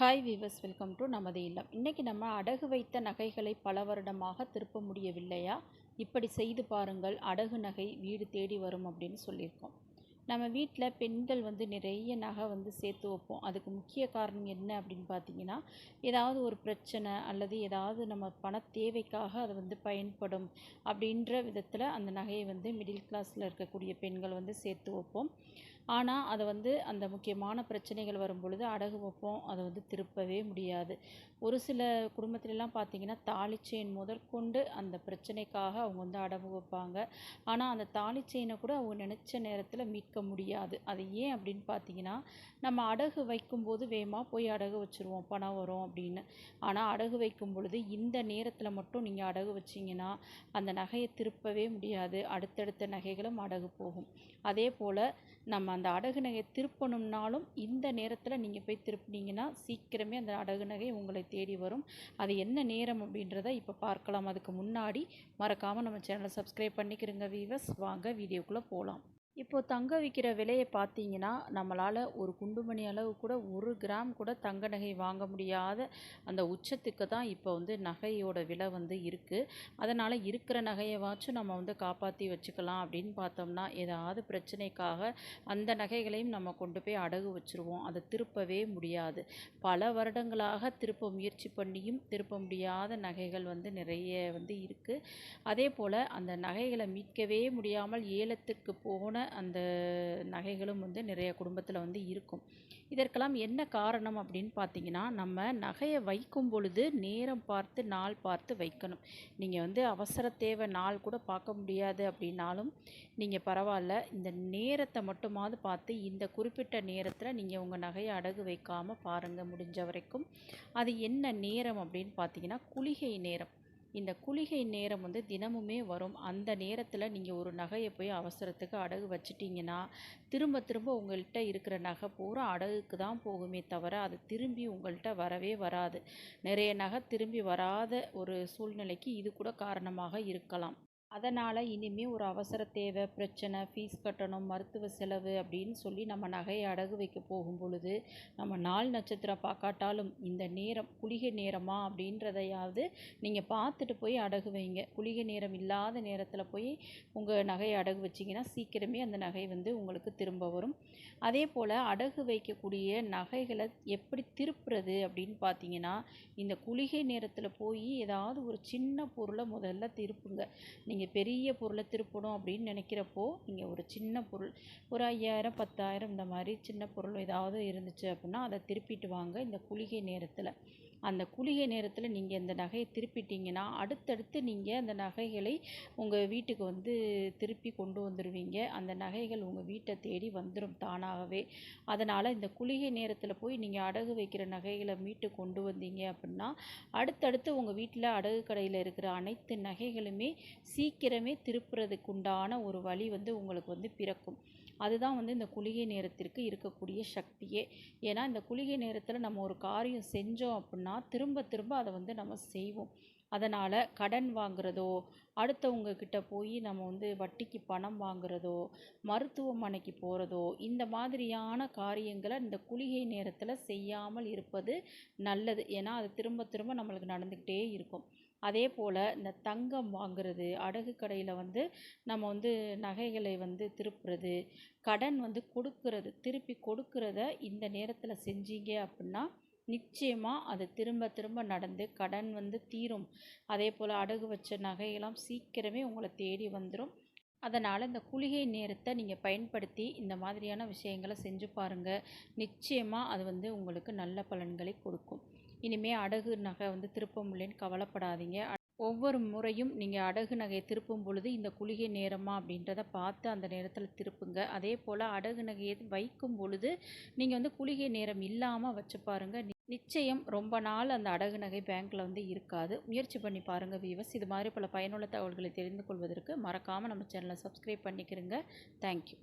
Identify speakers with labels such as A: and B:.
A: Hi viewers welcome to நமது இல்லம். இன்றைக்கி நம்ம அடகு வைத்த நகைகளை பல வருடமாக திருப்ப முடியவில்லையா? இப்படி செய்து பாருங்கள் அடகு நகை வீடு தேடி வரும் அப்படின்னு சொல்லியிருக்கோம். நம்ம வீட்டில் பெண்கள் வந்து நிறைய நகை வந்து சேர்த்து வைப்போம். அதுக்கு முக்கிய காரணம் என்ன அப்படின்னு பார்த்தீங்கன்னா ஏதாவது ஒரு பிரச்சனை அல்லது ஏதாவது நம்ம பண தேவைக்காக அது வந்து பயன்படும் அப்படின்ற விதத்தில் அந்த நகையை வந்து மிடில் கிளாஸில் இருக்கக்கூடிய பெண்கள் வந்து சேர்த்து வைப்போம். ஆனால் அதை வந்து அந்த முக்கியமான பிரச்சனைகள் வரும் பொழுது அடகு வைப்போம். அதை வந்து திருப்பவே முடியாது. ஒரு சில குடும்பத்திலலாம் பார்த்தீங்கன்னா தாலி செயின் முதற்கொண்டு அந்த பிரச்சனைக்காக அவங்க வந்து அடகு வைப்பாங்க. ஆனால் அந்த தாலி செயினை கூட அவங்க நினச்ச நேரத்தில் மீட்க முடியாது. அது ஏன் அப்படின்னு பார்த்தீங்கன்னா நம்ம அடகு வைக்கும்போது வேகமாக போய் அடகு வச்சுருவோம். பணம் வரும் அப்படின்னு. ஆனால் அடகு வைக்கும் பொழுது இந்த நேரத்தில் மட்டும் நீங்கள் அடகு வச்சிங்கன்னா அந்த நகையை திருப்பவே முடியாது. அடுத்தடுத்த நகைகளும் அடகு போகும். அதே போல் நம்ம அந்த அடகு நகையை திருப்பணும்னாலும் இந்த நேரத்தில் நீங்கள் போய் திருப்பினீங்கன்னா சீக்கிரமே அந்த அடகு நகை உங்களை தேடி வரும். அது என்ன நேரம் அப்படின்றத இப்போ பார்க்கலாம். அதுக்கு முன்னாடி மறக்காமல் நம்ம சேனலை சப்ஸ்கிரைப் பண்ணிக்கிறோங்க வீவர்ஸ் வாங்க வீடியோக்குள்ளே போகலாம் இப்போது தங்க விற்கிற விலையை பார்த்தீங்கன்னா நம்மளால் ஒரு குண்டுமணி அளவு கூட ஒரு கிராம் கூட தங்க நகை வாங்க முடியாத அந்த உச்சத்துக்கு தான் இப்போ வந்து நகையோட விலை வந்து இருக்குது அதனால் இருக்கிற நகையவாச்சும் நம்ம வந்து காப்பாற்றி வச்சுக்கலாம் அப்படின்னு பார்த்தோம்னா ஏதாவது பிரச்சனைக்காக அந்த நகைகளையும் நம்ம கொண்டு போய் அடகு வச்சுருவோம். அதை திருப்பவே முடியாது. பல வருடங்களாக திருப்ப முயற்சி பண்ணியும் திருப்ப முடியாத நகைகள் வந்து நிறைய வந்து இருக்குது அதே போல் அந்த நகைகளை மீட்கவே முடியாமல் ஏலத்துக்கு போன அந்த நகைகளும் வந்து நிறைய குடும்பத்தில் வந்து இருக்கும். இதற்கெல்லாம் என்ன காரணம் அப்படின்னு பார்த்தீங்கன்னா நம்ம நகையை வைக்கும் பொழுது நேரம் பார்த்து நாள் பார்த்து வைக்கணும். நீங்கள் வந்து அவசர தேவை நாள் கூட பார்க்க முடியாது அப்படின்னாலும் நீங்கள் பரவாயில்ல இந்த நேரத்தை மட்டுமாவது பார்த்து இந்த குறிப்பிட்ட நேரத்தில் நீங்கள் உங்கள் நகையை அடகு வைக்காமல் பாருங்கள் முடிஞ்ச வரைக்கும். அது என்ன நேரம் அப்படின்னு பார்த்தீங்கன்னா குளிகை நேரம். இந்த குளிகை நேரம் வந்து தினமுமே வரும். அந்த நேரத்தில் நீங்கள் ஒரு நகையை போய் அவசரத்துக்கு அடகு வச்சிட்டிங்கன்னா திரும்ப திரும்ப உங்கள்கிட்ட இருக்கிற நகை பூரா அடகுக்கு தான் போகுமே தவிர அது திரும்பி உங்கள்கிட்ட வரவே வராது. நிறைய நகை திரும்பி வராத ஒரு சூழ்நிலைக்கு இது கூட காரணமாக இருக்கலாம். அதனால் இனிமேல் ஒரு அவசர தேவை பிரச்சனை ஃபீஸ் கட்டணும் மருத்துவ செலவு அப்படின்னு சொல்லி நம்ம நகையை அடகு வைக்க போகும் பொழுது நம்ம நாள் நட்சத்திரம் பார்க்காட்டாலும் இந்த நேரம் குளிகை நேரமா அப்படின்றதையாவது நீங்கள் பார்த்துட்டு போய் அடகு வைங்க. குளிகை நேரம் இல்லாத நேரத்தில் போய் உங்கள் நகையை அடகு வச்சிங்கன்னா சீக்கிரமே அந்த நகை வந்து உங்களுக்கு திரும்ப வரும். அதே போல் அடகு வைக்கக்கூடிய நகைகளை எப்படி திருப்புறது அப்படின்னு பார்த்தீங்கன்னா இந்த குளிகை நேரத்தில் போய் ஏதாவது ஒரு சின்ன பொருளை முதல்ல திருப்புங்க. நீங்கள் நீங்கள் பெரிய பொருளை திருப்பணும் அப்படின்னு நினைக்கிறப்போ நீங்கள் ஒரு சின்ன பொருள் ஒரு ஐயாயிரம் பத்தாயிரம் இந்த மாதிரி சின்ன பொருள் ஏதாவது இருந்துச்சு அப்படின்னா அதை திருப்பிட்டு வாங்க இந்த குளிகை நேரத்தில். அந்த குளிகை நேரத்தில் நீங்கள் இந்த நகையை திருப்பிட்டீங்கன்னா அடுத்தடுத்து நீங்கள் அந்த நகைகளை உங்கள் வீட்டுக்கு வந்து திருப்பி கொண்டு வந்துடுவீங்க அந்த நகைகள் உங்கள் வீட்டை தேடி வந்துடும் தானாகவே. அதனால் இந்த குளிகை நேரத்தில் போய் நீங்கள் அடகு வைக்கிற நகைகளை மீட்டு கொண்டு வந்தீங்க அப்படின்னா அடுத்தடுத்து உங்கள் வீட்டில் அடகு கடையில் இருக்கிற அனைத்து நகைகளுமே சீக்கிரம் சீக்கிரமே திருப்புறதுக்குண்டான ஒரு வழி வந்து உங்களுக்கு வந்து பிறக்கும். அதுதான் வந்து இந்த குளிகை நேரத்திற்கு இருக்கக்கூடிய சக்தியே. ஏன்னா இந்த குளிகை நேரத்தில் நம்ம ஒரு காரியம் செஞ்சோம் அப்படின்னா திரும்ப திரும்ப அதை வந்து நம்ம செய்வோம். அதனால் கடன் வாங்குறதோ அடுத்தவங்க கிட்ட போய் நம்ம வந்து வட்டிக்கு பணம் வாங்குறதோ மருத்துவமனைக்கு போகிறதோ இந்த மாதிரியான காரியங்களை இந்த குளிகை நேரத்தில் செய்யாமல் இருப்பது நல்லது. ஏன்னா அது திரும்ப திரும்ப நம்மளுக்கு நடந்துக்கிட்டே இருக்கும். அதே போல் இந்த தங்கம் வாங்குறது அடகு கடையில் வந்து நம்ம வந்து நகைகளை வந்து திருப்புறது கடன் வந்து கொடுக்கறது திருப்பி கொடுக்கறத இந்த நேரத்தில் செஞ்சீங்க அப்படின்னா நிச்சயமாக அது திரும்ப திரும்ப நடந்து கடன் வந்து தீரும். அதே போல் அடகு வச்ச நகையெல்லாம் சீக்கிரமே உங்களை தேடி வந்துடும் அதனால் இந்த குளிகை நேரத்தை நீங்கள் பயன்படுத்தி இந்த மாதிரியான விஷயங்களை செஞ்சு பாருங்கள் நிச்சயமாக அது வந்து உங்களுக்கு நல்ல பலன்களை கொடுக்கும். இனிமேல் அடகு நகை வந்து திருப்ப முடியலன்னு கவலைப்படாதீங்க. ஒவ்வொரு முறையும் நீங்கள் அடகு நகையை திருப்பும் பொழுது இந்த குளிகை நேரமா அப்படின்றத பார்த்து அந்த நேரத்தில் திருப்புங்க. அதே போல் அடகு நகையை வைக்கும் பொழுது நீங்கள் வந்து குளிகை நேரம் இல்லாமல் வச்சு பாருங்கள் நிச்சயம் ரொம்ப நாள் அந்த அடகு நகை பேங்க்கில் வந்து இருக்காது. முயற்சி பண்ணி பாருங்கள் வீவர்ஸ். இது மாதிரி பல பயனுள்ள தகவல்களை தெரிந்து கொள்வதற்கு மறக்காமல் நம்ம சேனலை சப்ஸ்கிரைப் பண்ணிக்கிறங்க. தேங்க்யூ.